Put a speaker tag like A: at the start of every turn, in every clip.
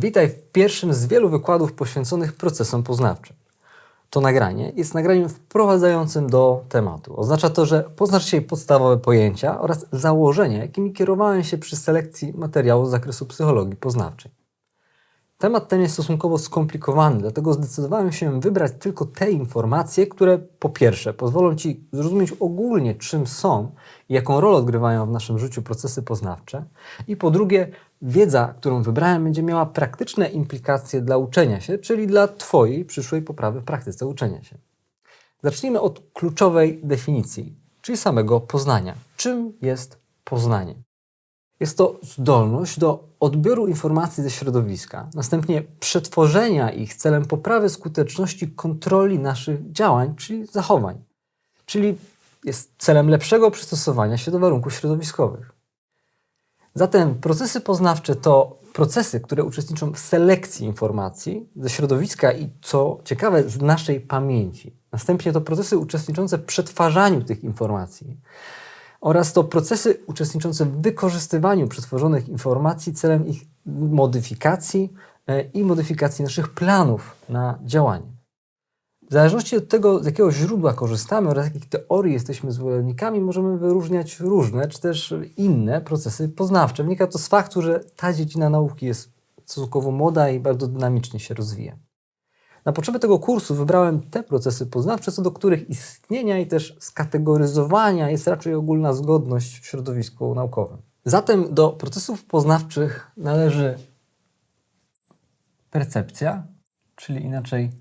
A: Witaj w pierwszym z wielu wykładów poświęconych procesom poznawczym. To nagranie jest nagraniem wprowadzającym do tematu. Oznacza to, że poznasz dzisiaj podstawowe pojęcia oraz założenia, jakimi kierowałem się przy selekcji materiału z zakresu psychologii poznawczej. Temat ten jest stosunkowo skomplikowany, dlatego zdecydowałem się wybrać tylko te informacje, które po pierwsze pozwolą Ci zrozumieć ogólnie, czym są i jaką rolę odgrywają w naszym życiu procesy poznawcze, i po drugie, wiedza, którą wybrałem, będzie miała praktyczne implikacje dla uczenia się, czyli dla Twojej przyszłej poprawy w praktyce uczenia się. Zacznijmy od kluczowej definicji, czyli samego poznania. Czym jest poznanie? Jest to zdolność do odbioru informacji ze środowiska, następnie przetworzenia ich celem poprawy skuteczności kontroli naszych działań, czyli zachowań. Czyli jest celem lepszego przystosowania się do warunków środowiskowych. Zatem procesy poznawcze to procesy, które uczestniczą w selekcji informacji ze środowiska i co ciekawe, z naszej pamięci. Następnie to procesy uczestniczące w przetwarzaniu tych informacji oraz to procesy uczestniczące w wykorzystywaniu przetworzonych informacji celem ich modyfikacji e, i modyfikacji naszych planów na działanie. W zależności od tego, z jakiego źródła korzystamy oraz jakich teorii jesteśmy zwolennikami, możemy wyróżniać różne czy też inne procesy poznawcze. Wynika to z faktu, że ta dziedzina nauki jest stosunkowo młoda i bardzo dynamicznie się rozwija. Na potrzeby tego kursu wybrałem te procesy poznawcze, co do których istnienia i też skategoryzowania jest raczej ogólna zgodność w środowisku naukowym. Zatem do procesów poznawczych należy percepcja, czyli inaczej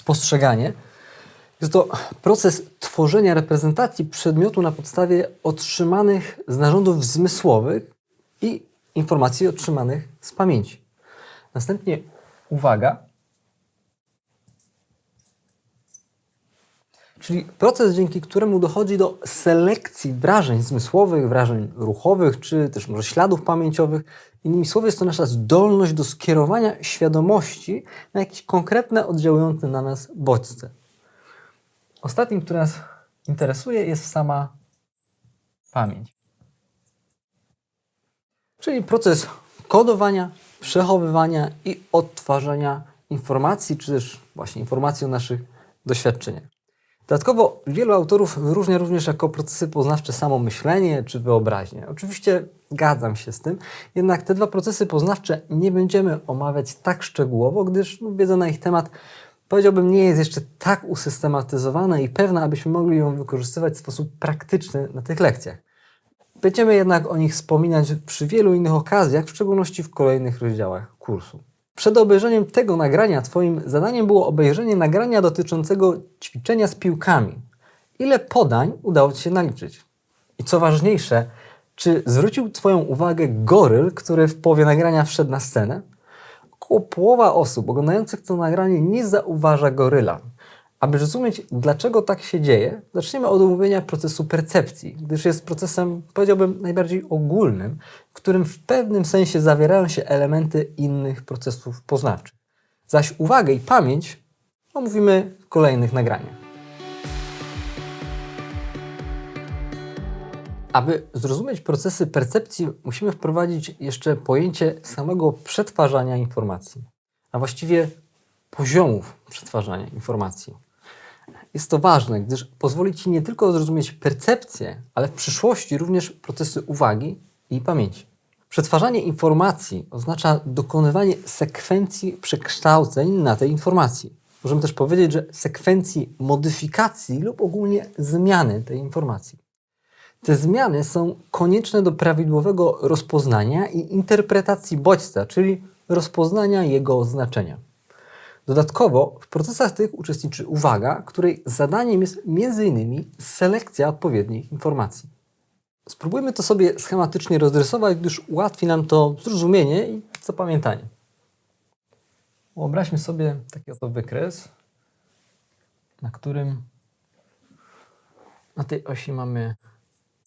A: spostrzeganie. Jest to proces tworzenia reprezentacji przedmiotu na podstawie otrzymanych z narządów zmysłowych i informacji otrzymanych z pamięci. Następnie uwaga, czyli proces, dzięki któremu dochodzi do selekcji wrażeń zmysłowych, wrażeń ruchowych, czy też może śladów pamięciowych. Innymi słowy, jest to nasza zdolność do skierowania świadomości na jakieś konkretne, oddziałujące na nas bodźce. Ostatnim, który nas interesuje, jest sama pamięć. Czyli proces kodowania, przechowywania i odtwarzania informacji, czy też właśnie informacji o naszych doświadczeniach. Dodatkowo wielu autorów wyróżnia również jako procesy poznawcze samo myślenie czy wyobraźnię. Oczywiście zgadzam się z tym, jednak te dwa procesy poznawcze nie będziemy omawiać tak szczegółowo, gdyż no, wiedza na ich temat powiedziałbym nie jest jeszcze tak usystematyzowana i pewna, abyśmy mogli ją wykorzystywać w sposób praktyczny na tych lekcjach. Będziemy jednak o nich wspominać przy wielu innych okazjach, w szczególności w kolejnych rozdziałach kursu. Przed obejrzeniem tego nagrania Twoim zadaniem było obejrzenie nagrania dotyczącego ćwiczenia z piłkami. Ile podań udało Ci się naliczyć? I co ważniejsze, czy zwrócił Twoją uwagę goryl, który w połowie nagrania wszedł na scenę? Około połowa osób oglądających to nagranie nie zauważa goryla. Aby rozumieć, dlaczego tak się dzieje, zaczniemy od omówienia procesu percepcji, gdyż jest procesem, powiedziałbym, najbardziej ogólnym, w którym w pewnym sensie zawierają się elementy innych procesów poznawczych. Zaś uwagę i pamięć omówimy w kolejnych nagraniach. Aby zrozumieć procesy percepcji, musimy wprowadzić jeszcze pojęcie samego przetwarzania informacji, a właściwie poziomów przetwarzania informacji. Jest to ważne, gdyż pozwoli Ci nie tylko zrozumieć percepcję, ale w przyszłości również procesy uwagi i pamięci. Przetwarzanie informacji oznacza dokonywanie sekwencji przekształceń na tej informacji. Możemy też powiedzieć, że sekwencji modyfikacji lub ogólnie zmiany tej informacji. Te zmiany są konieczne do prawidłowego rozpoznania i interpretacji bodźca, czyli rozpoznania jego znaczenia. Dodatkowo w procesach tych uczestniczy uwaga, której zadaniem jest m.in. selekcja odpowiednich informacji. Spróbujmy to sobie schematycznie rozrysować, gdyż ułatwi nam to zrozumienie i zapamiętanie. Wyobraźmy sobie taki oto wykres, na którym na tej osi mamy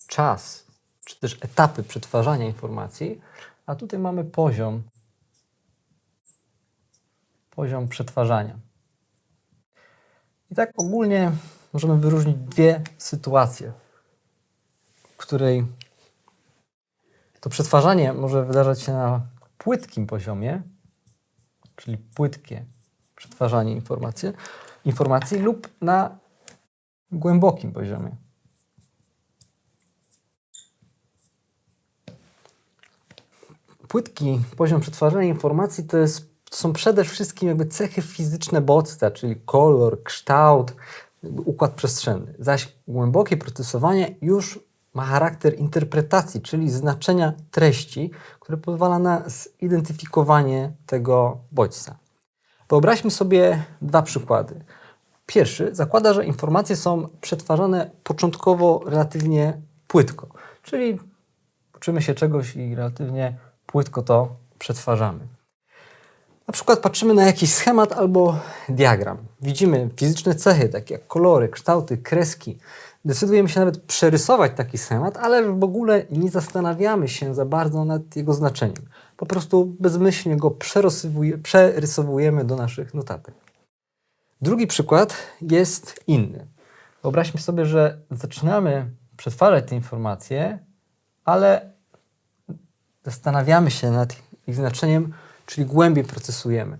A: czas, czy też etapy przetwarzania informacji, a tutaj mamy poziom poziom przetwarzania. I tak ogólnie możemy wyróżnić dwie sytuacje, w której To przetwarzanie może wydarzać się na płytkim poziomie, czyli płytkie przetwarzanie informacji, informacji lub na głębokim poziomie. Płytki poziom przetwarzania informacji to, jest, to są przede wszystkim jakby cechy fizyczne bodźca, czyli kolor, kształt, układ przestrzenny. Zaś głębokie procesowanie już ma charakter interpretacji, czyli znaczenia treści, które pozwala na zidentyfikowanie tego bodźca. Wyobraźmy sobie dwa przykłady. Pierwszy zakłada, że informacje są przetwarzane początkowo relatywnie płytko, czyli uczymy się czegoś i relatywnie płytko to przetwarzamy. Na przykład patrzymy na jakiś schemat albo diagram. Widzimy fizyczne cechy, takie jak kolory, kształty, kreski. Decydujemy się nawet przerysować taki schemat, ale w ogóle nie zastanawiamy się za bardzo nad jego znaczeniem. Po prostu bezmyślnie go przerysowuje- przerysowujemy do naszych notatek. Drugi przykład jest inny. Wyobraźmy sobie, że zaczynamy przetwarzać te informacje, ale zastanawiamy się nad ich znaczeniem, czyli głębiej procesujemy.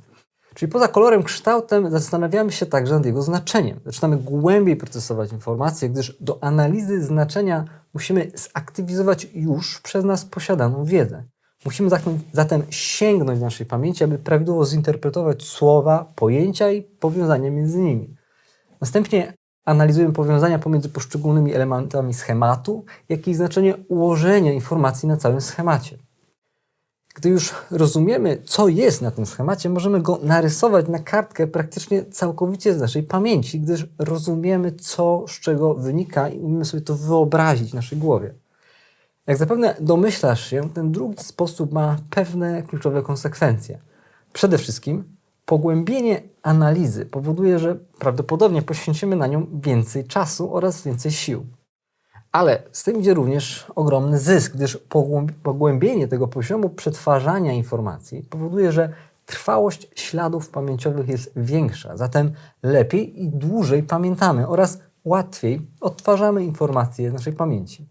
A: Czyli poza kolorem, kształtem zastanawiamy się także nad jego znaczeniem. Zaczynamy głębiej procesować informacje, gdyż do analizy znaczenia musimy zaktywizować już przez nas posiadaną wiedzę. Musimy zatem- sięgnąć do naszej pamięci, aby prawidłowo zinterpretować słowa, pojęcia i powiązania między nimi. Następnie analizujemy powiązania pomiędzy poszczególnymi elementami schematu, jak i znaczenie ułożenia informacji na całym schemacie. Gdy już rozumiemy, co jest na tym schemacie, możemy go narysować na kartkę praktycznie całkowicie z naszej pamięci, gdyż rozumiemy, co z czego wynika i umiemy sobie to wyobrazić w naszej głowie. Jak zapewne domyślasz się, ten drugi sposób ma pewne kluczowe konsekwencje. Przede wszystkim pogłębienie analizy powoduje, że prawdopodobnie poświęcimy na nią więcej czasu oraz więcej sił. Ale z tym idzie również ogromny zysk, gdyż pogłęb- pogłębienie tego poziomu przetwarzania informacji powoduje, że trwałość śladów pamięciowych jest większa, zatem lepiej i dłużej pamiętamy oraz łatwiej odtwarzamy informacje z naszej pamięci.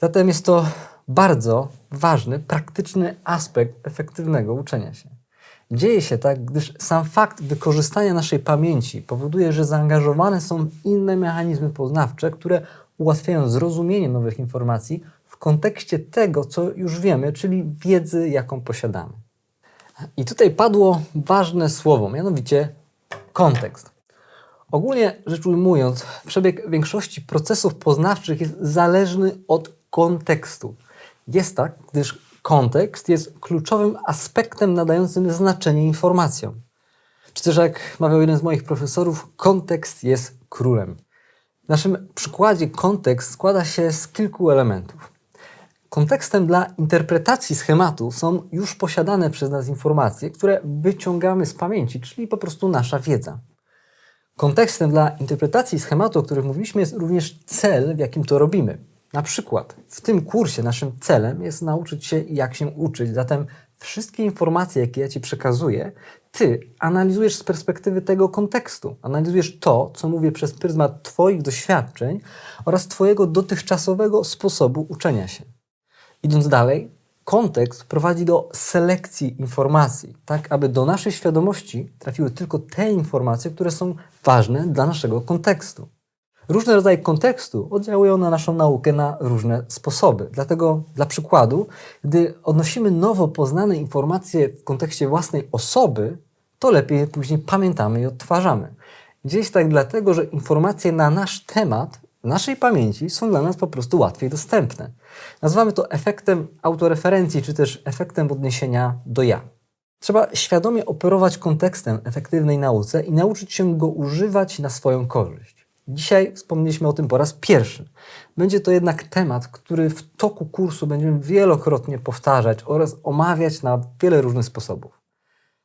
A: Zatem jest to bardzo ważny, praktyczny aspekt efektywnego uczenia się. Dzieje się tak, gdyż sam fakt wykorzystania naszej pamięci powoduje, że zaangażowane są inne mechanizmy poznawcze, które ułatwiają zrozumienie nowych informacji w kontekście tego, co już wiemy, czyli wiedzy, jaką posiadamy. I tutaj padło ważne słowo, mianowicie kontekst. Ogólnie rzecz ujmując, przebieg większości procesów poznawczych jest zależny od kontekstu. Jest tak, gdyż kontekst jest kluczowym aspektem nadającym znaczenie informacjom. Czy też jak mawiał jeden z moich profesorów, kontekst jest królem. W naszym przykładzie kontekst składa się z kilku elementów. Kontekstem dla interpretacji schematu są już posiadane przez nas informacje, które wyciągamy z pamięci, czyli po prostu nasza wiedza. Kontekstem dla interpretacji schematu, o którym mówiliśmy, jest również cel, w jakim to robimy. Na przykład w tym kursie naszym celem jest nauczyć się, jak się uczyć. Zatem wszystkie informacje, jakie ja Ci przekazuję, Ty analizujesz z perspektywy tego kontekstu. Analizujesz to, co mówię przez pryzmat Twoich doświadczeń oraz Twojego dotychczasowego sposobu uczenia się. Idąc dalej, kontekst prowadzi do selekcji informacji, tak aby do naszej świadomości trafiły tylko te informacje, które są ważne dla naszego kontekstu. Różne rodzaje kontekstu oddziałują na naszą naukę na różne sposoby. Dlatego, dla przykładu, gdy odnosimy nowo poznane informacje w kontekście własnej osoby, to lepiej je później pamiętamy i odtwarzamy. Się tak dlatego, że informacje na nasz temat w naszej pamięci są dla nas po prostu łatwiej dostępne. Nazywamy to efektem autoreferencji, czy też efektem odniesienia do ja. Trzeba świadomie operować kontekstem efektywnej nauce i nauczyć się go używać na swoją korzyść. Dzisiaj wspomnieliśmy o tym po raz pierwszy. Będzie to jednak temat, który w toku kursu będziemy wielokrotnie powtarzać oraz omawiać na wiele różnych sposobów.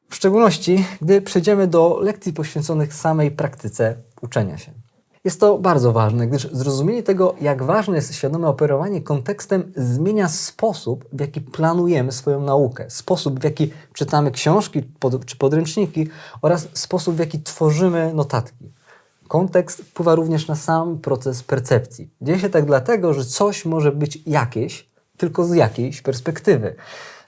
A: W szczególności, gdy przejdziemy do lekcji poświęconych samej praktyce uczenia się. Jest to bardzo ważne, gdyż zrozumienie tego, jak ważne jest świadome operowanie kontekstem, zmienia sposób, w jaki planujemy swoją naukę, sposób, w jaki czytamy książki czy podręczniki oraz sposób, w jaki tworzymy notatki. Kontekst wpływa również na sam proces percepcji. Dzieje się tak dlatego, że coś może być jakieś, tylko z jakiejś perspektywy.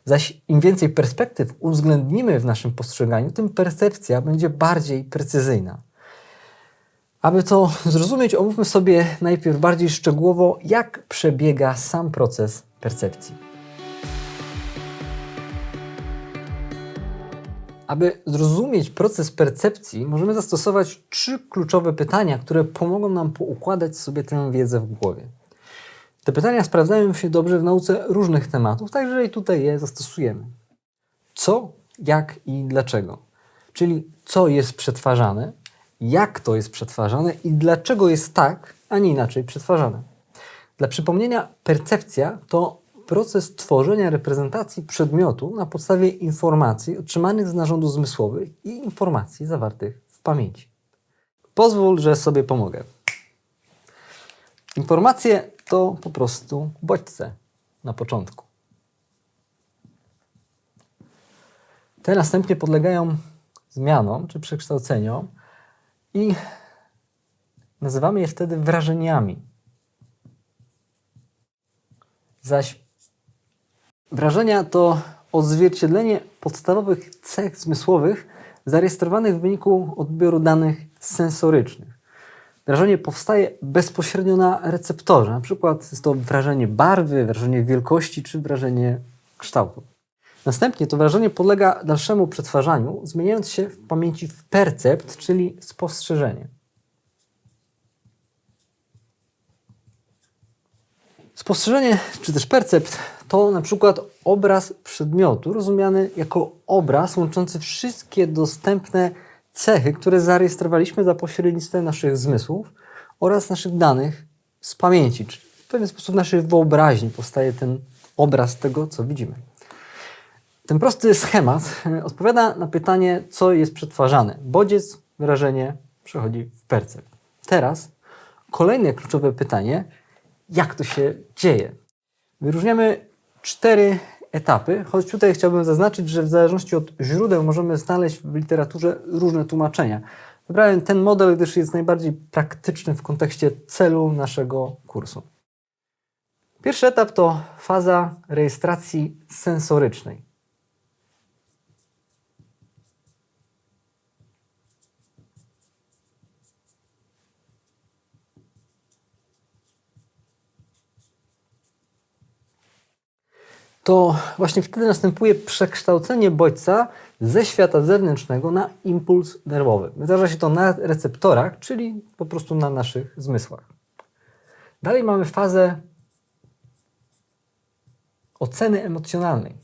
A: Zaś im więcej perspektyw uwzględnimy w naszym postrzeganiu, tym percepcja będzie bardziej precyzyjna. Aby to zrozumieć, omówmy sobie najpierw bardziej szczegółowo, jak przebiega sam proces percepcji. Aby zrozumieć proces percepcji, możemy zastosować trzy kluczowe pytania, które pomogą nam poukładać sobie tę wiedzę w głowie. Te pytania sprawdzają się dobrze w nauce różnych tematów, także i tutaj je zastosujemy. Co, jak i dlaczego? Czyli co jest przetwarzane, jak to jest przetwarzane i dlaczego jest tak, a nie inaczej przetwarzane. Dla przypomnienia, percepcja to proces tworzenia reprezentacji przedmiotu na podstawie informacji otrzymanych z narządów zmysłowych i informacji zawartych w pamięci. Pozwól, że sobie pomogę. Informacje to po prostu bodźce na początku. Te następnie podlegają zmianom czy przekształceniom i nazywamy je wtedy wrażeniami. Zaś wrażenia to odzwierciedlenie podstawowych cech zmysłowych zarejestrowanych w wyniku odbioru danych sensorycznych. Wrażenie powstaje bezpośrednio na receptorze. Na przykład jest to wrażenie barwy, wrażenie wielkości czy wrażenie kształtu. Następnie to wrażenie podlega dalszemu przetwarzaniu, zmieniając się w pamięci w percept, czyli spostrzeżenie. Spostrzeżenie, czy też percept, to na przykład obraz przedmiotu, rozumiany jako obraz łączący wszystkie dostępne cechy, które zarejestrowaliśmy za pośrednictwem naszych zmysłów oraz naszych danych z pamięci. Czyli w pewien sposób w naszej wyobraźni powstaje ten obraz tego, co widzimy. Ten prosty schemat e, odpowiada na pytanie, co jest przetwarzane. Bodziec, wrażenie przechodzi w percept. Teraz kolejne kluczowe pytanie, jak to się dzieje? Wyróżniamy cztery etapy, choć tutaj chciałbym zaznaczyć, że w zależności od źródeł możemy znaleźć w literaturze różne tłumaczenia. Wybrałem ten model, gdyż jest najbardziej praktyczny w kontekście celu naszego kursu. Pierwszy etap to faza rejestracji sensorycznej. To właśnie wtedy następuje przekształcenie bodźca ze świata zewnętrznego na impuls nerwowy. Wydarza się to na receptorach, czyli po prostu na naszych zmysłach. Dalej mamy fazę oceny emocjonalnej.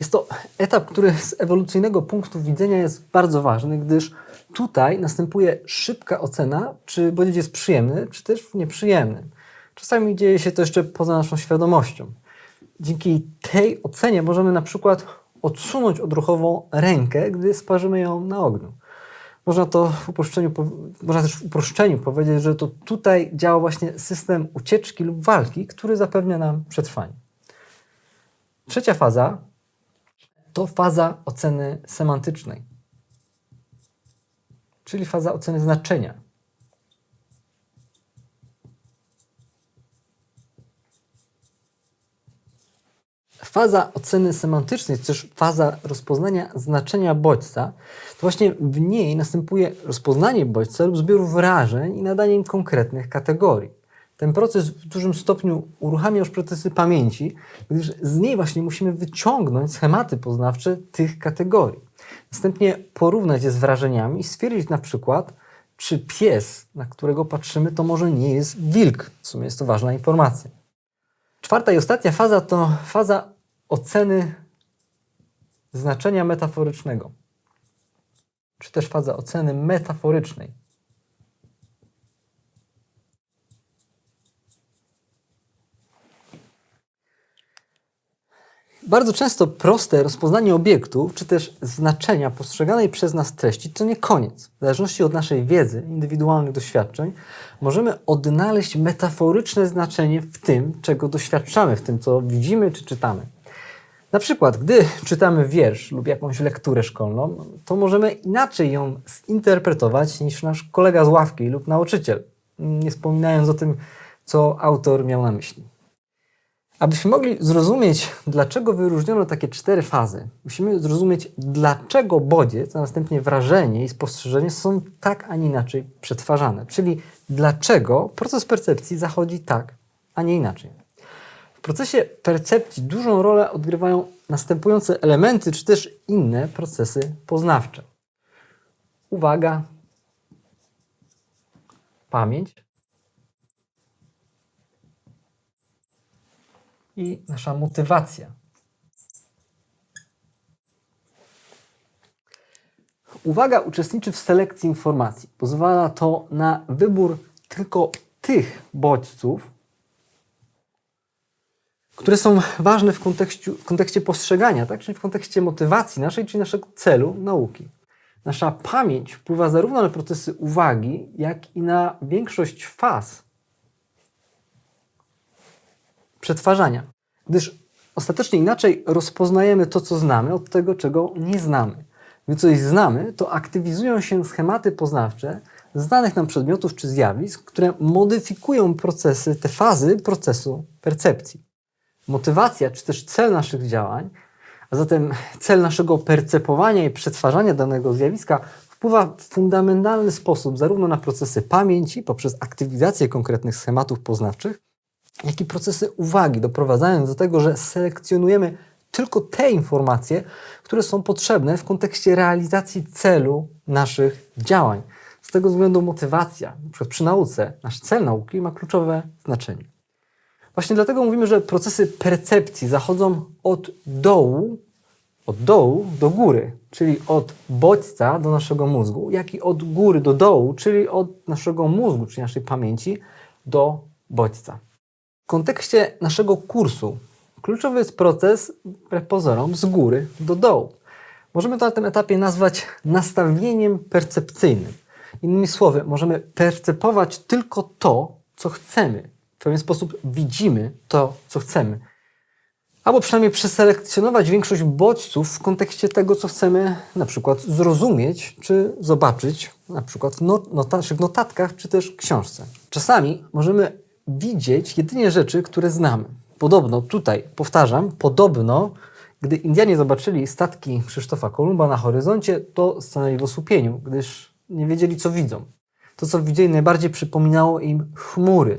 A: Jest to etap, który z ewolucyjnego punktu widzenia jest bardzo ważny, gdyż tutaj następuje szybka ocena, czy bodziec jest przyjemny, czy też nieprzyjemny. Czasami dzieje się to jeszcze poza naszą świadomością. Dzięki tej ocenie możemy na przykład odsunąć odruchowo rękę, gdy sparzymy ją na ogniu. Można to w uproszczeniu, można też w uproszczeniu powiedzieć, że to tutaj działa właśnie system ucieczki lub walki, który zapewnia nam przetrwanie. Trzecia faza to faza oceny semantycznej, czyli faza oceny znaczenia. Faza oceny semantycznej, czy też faza rozpoznania znaczenia bodźca, to właśnie w niej następuje rozpoznanie bodźca lub zbioru wrażeń i nadanie im konkretnych kategorii. Ten proces w dużym stopniu uruchamia już procesy pamięci, gdyż z niej właśnie musimy wyciągnąć schematy poznawcze tych kategorii. Następnie porównać je z wrażeniami i stwierdzić na przykład, czy pies, na którego patrzymy, to może nie jest wilk. W sumie jest to ważna informacja. Czwarta i ostatnia faza to faza oceny znaczenia metaforycznego, czy też faza oceny metaforycznej. Bardzo często proste rozpoznanie obiektu, czy też znaczenia postrzeganej przez nas treści, to nie koniec. W zależności od naszej wiedzy, indywidualnych doświadczeń, możemy odnaleźć metaforyczne znaczenie w tym, czego doświadczamy, w tym, co widzimy czy czytamy. Na przykład, gdy czytamy wiersz lub jakąś lekturę szkolną, to możemy inaczej ją zinterpretować niż nasz kolega z ławki lub nauczyciel, nie wspominając o tym, co autor miał na myśli. Abyśmy mogli zrozumieć, dlaczego wyróżniono takie cztery fazy, musimy zrozumieć, dlaczego bodziec, a następnie wrażenie i spostrzeżenie są tak, a nie inaczej przetwarzane. Czyli dlaczego proces percepcji zachodzi tak, a nie inaczej. W procesie percepcji dużą rolę odgrywają następujące elementy, czy też inne procesy poznawcze. Uwaga, pamięć i nasza motywacja. Uwaga uczestniczy w selekcji informacji. Pozwala to na wybór tylko tych bodźców, które są ważne w kontekście, w kontekście postrzegania, tak? czyli w kontekście motywacji naszej, czyli naszego celu nauki. Nasza pamięć wpływa zarówno na procesy uwagi, jak i na większość faz przetwarzania, gdyż ostatecznie inaczej rozpoznajemy to, co znamy, od tego, czego nie znamy. Gdy coś znamy, to aktywizują się schematy poznawcze znanych nam przedmiotów czy zjawisk, które modyfikują procesy, te fazy procesu percepcji. Motywacja, czy też cel naszych działań, a zatem cel naszego percepowania i przetwarzania danego zjawiska wpływa w fundamentalny sposób zarówno na procesy pamięci poprzez aktywizację konkretnych schematów poznawczych, jak i procesy uwagi, doprowadzając do tego, że selekcjonujemy tylko te informacje, które są potrzebne w kontekście realizacji celu naszych działań. Z tego względu motywacja, przykład przy nauce, nasz cel nauki ma kluczowe znaczenie. Właśnie dlatego mówimy, że procesy percepcji zachodzą od dołu, od dołu do góry, czyli od bodźca do naszego mózgu, jak i od góry do dołu, czyli od naszego mózgu, czyli naszej pamięci do bodźca. W kontekście naszego kursu kluczowy jest proces, wbrew pozorom, z góry do dołu. Możemy to na tym etapie nazwać nastawieniem percepcyjnym. Innymi słowy, możemy percepować tylko to, co chcemy. W pewien sposób widzimy to, co chcemy. Albo przynajmniej przeselekcjonować większość bodźców w kontekście tego, co chcemy na przykład zrozumieć, czy zobaczyć, na przykład w not naszych notatkach, czy też książce. Czasami możemy widzieć jedynie rzeczy, które znamy. Podobno tutaj, powtarzam, podobno, gdy Indianie zobaczyli statki Krzysztofa Kolumba na horyzoncie, to stanęli w osłupieniu, gdyż nie wiedzieli, co widzą. To, co widzieli, najbardziej przypominało im chmury,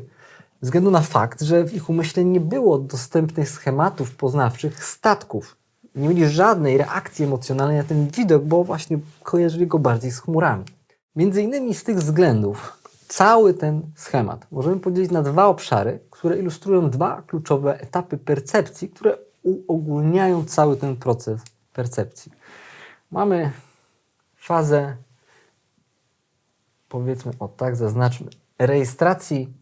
A: ze względu na fakt, że w ich umyśle nie było dostępnych schematów poznawczych statków. Nie mieli żadnej reakcji emocjonalnej na ten widok, bo właśnie kojarzyli go bardziej z chmurami. Między innymi z tych względów cały ten schemat możemy podzielić na dwa obszary, które ilustrują dwa kluczowe etapy percepcji, które uogólniają cały ten proces percepcji. Mamy fazę, powiedzmy o tak, zaznaczmy, rejestracji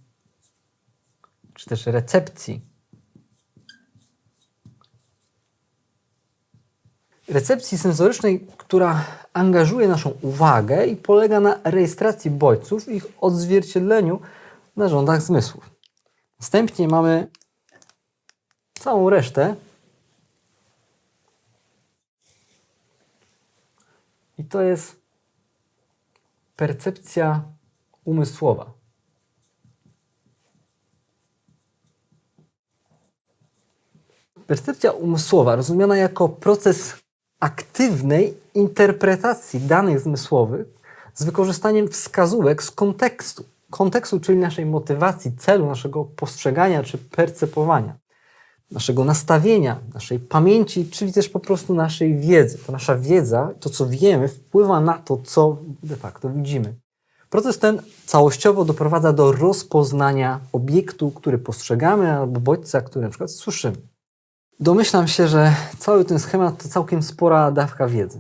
A: czy też recepcji. Recepcji sensorycznej, która angażuje naszą uwagę i polega na rejestracji bodźców i ich odzwierciedleniu w narządach zmysłów. Następnie mamy całą resztę. I to jest percepcja umysłowa. Percepcja umysłowa, rozumiana jako proces aktywnej interpretacji danych zmysłowych z wykorzystaniem wskazówek z kontekstu. Kontekstu, czyli naszej motywacji, celu, naszego postrzegania czy percepowania, naszego nastawienia, naszej pamięci, czyli też po prostu naszej wiedzy. To nasza wiedza, to co wiemy, wpływa na to, co de facto widzimy. Proces ten całościowo doprowadza do rozpoznania obiektu, który postrzegamy, albo bodźca, który na przykład słyszymy. Domyślam się, że cały ten schemat to całkiem spora dawka wiedzy.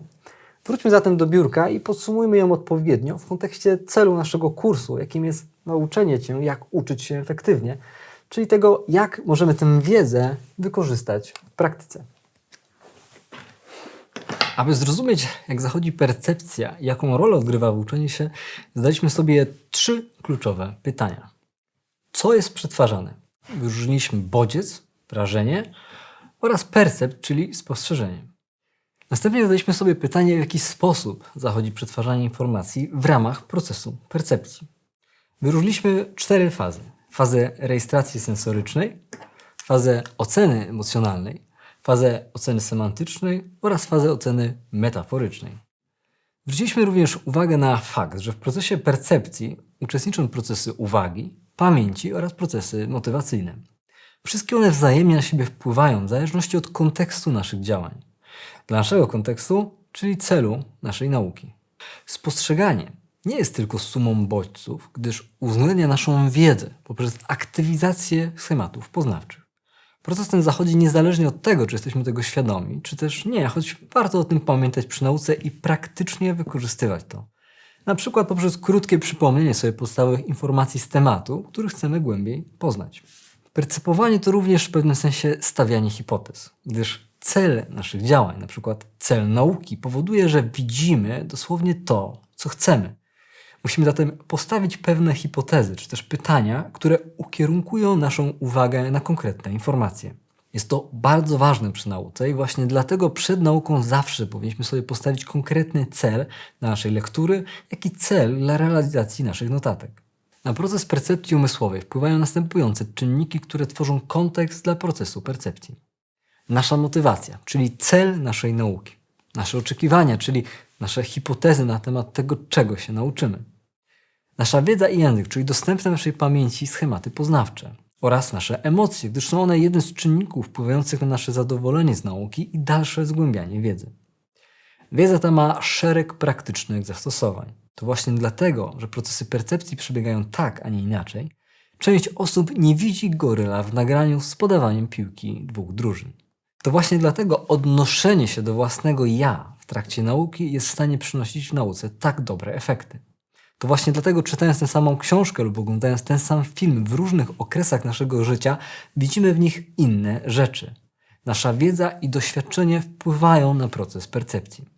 A: Wróćmy zatem do biurka i podsumujmy ją odpowiednio w kontekście celu naszego kursu, jakim jest nauczenie Cię, jak uczyć się efektywnie, czyli tego, jak możemy tę wiedzę wykorzystać w praktyce. Aby zrozumieć, jak zachodzi percepcja jaką rolę odgrywa w uczeniu się, zadaliśmy sobie trzy kluczowe pytania. Co jest przetwarzane? Wyróżniliśmy bodziec, wrażenie oraz percept, czyli spostrzeżenie. Następnie zadaliśmy sobie pytanie, w jaki sposób zachodzi przetwarzanie informacji w ramach procesu percepcji. Wyróżniliśmy cztery fazy. Fazę rejestracji sensorycznej, fazę oceny emocjonalnej, fazę oceny semantycznej oraz fazę oceny metaforycznej. Zwróciliśmy również uwagę na fakt, że w procesie percepcji uczestniczą procesy uwagi, pamięci oraz procesy motywacyjne. Wszystkie one wzajemnie na siebie wpływają w zależności od kontekstu naszych działań. Dla naszego kontekstu, czyli celu naszej nauki. Spostrzeganie nie jest tylko sumą bodźców, gdyż uwzględnia naszą wiedzę poprzez aktywizację schematów poznawczych. Proces ten zachodzi niezależnie od tego, czy jesteśmy tego świadomi, czy też nie, choć warto o tym pamiętać przy nauce i praktycznie wykorzystywać to. Na przykład poprzez krótkie przypomnienie sobie podstawowych informacji z tematu, który chcemy głębiej poznać. Percepowanie to również w pewnym sensie stawianie hipotez, gdyż cel naszych działań, na przykład cel nauki, powoduje, że widzimy dosłownie to, co chcemy. Musimy zatem postawić pewne hipotezy, czy też pytania, które ukierunkują naszą uwagę na konkretne informacje. Jest to bardzo ważne przy nauce i właśnie dlatego przed nauką zawsze powinniśmy sobie postawić konkretny cel dla naszej lektury, jak i cel dla realizacji naszych notatek. Na proces percepcji umysłowej wpływają następujące czynniki, które tworzą kontekst dla procesu percepcji. Nasza motywacja, czyli cel naszej nauki. Nasze oczekiwania, czyli nasze hipotezy na temat tego, czego się nauczymy. Nasza wiedza i język, czyli dostępne naszej pamięci schematy poznawcze. Oraz nasze emocje, gdyż są one jednym z czynników wpływających na nasze zadowolenie z nauki i dalsze zgłębianie wiedzy. Wiedza ta ma szereg praktycznych zastosowań. To właśnie dlatego, że procesy percepcji przebiegają tak, a nie inaczej, część osób nie widzi goryla w nagraniu z podawaniem piłki dwóch drużyn. To właśnie dlatego odnoszenie się do własnego ja w trakcie nauki jest w stanie przynosić w nauce tak dobre efekty. To właśnie dlatego, czytając tę samą książkę lub oglądając ten sam film w różnych okresach naszego życia, widzimy w nich inne rzeczy. Nasza wiedza i doświadczenie wpływają na proces percepcji.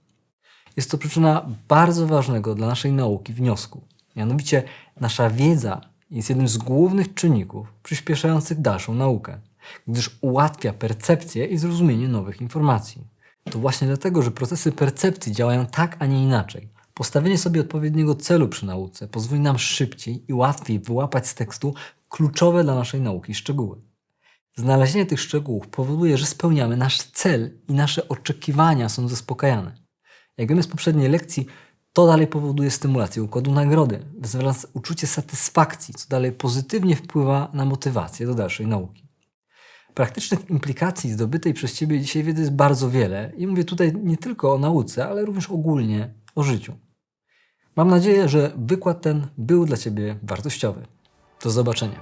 A: Jest to przyczyna bardzo ważnego dla naszej nauki wniosku. Mianowicie, nasza wiedza jest jednym z głównych czynników przyspieszających dalszą naukę, gdyż ułatwia percepcję i zrozumienie nowych informacji. To właśnie dlatego, że procesy percepcji działają tak, a nie inaczej. Postawienie sobie odpowiedniego celu przy nauce pozwoli nam szybciej i łatwiej wyłapać z tekstu kluczowe dla naszej nauki szczegóły. Znalezienie tych szczegółów powoduje, że spełniamy nasz cel i nasze oczekiwania są zaspokajane. Jak wiemy z poprzedniej lekcji, to dalej powoduje stymulację układu nagrody, wyzwalając uczucie satysfakcji, co dalej pozytywnie wpływa na motywację do dalszej nauki. Praktycznych implikacji zdobytej przez Ciebie dzisiaj wiedzy jest bardzo wiele i mówię tutaj nie tylko o nauce, ale również ogólnie o życiu. Mam nadzieję, że wykład ten był dla Ciebie wartościowy. Do zobaczenia.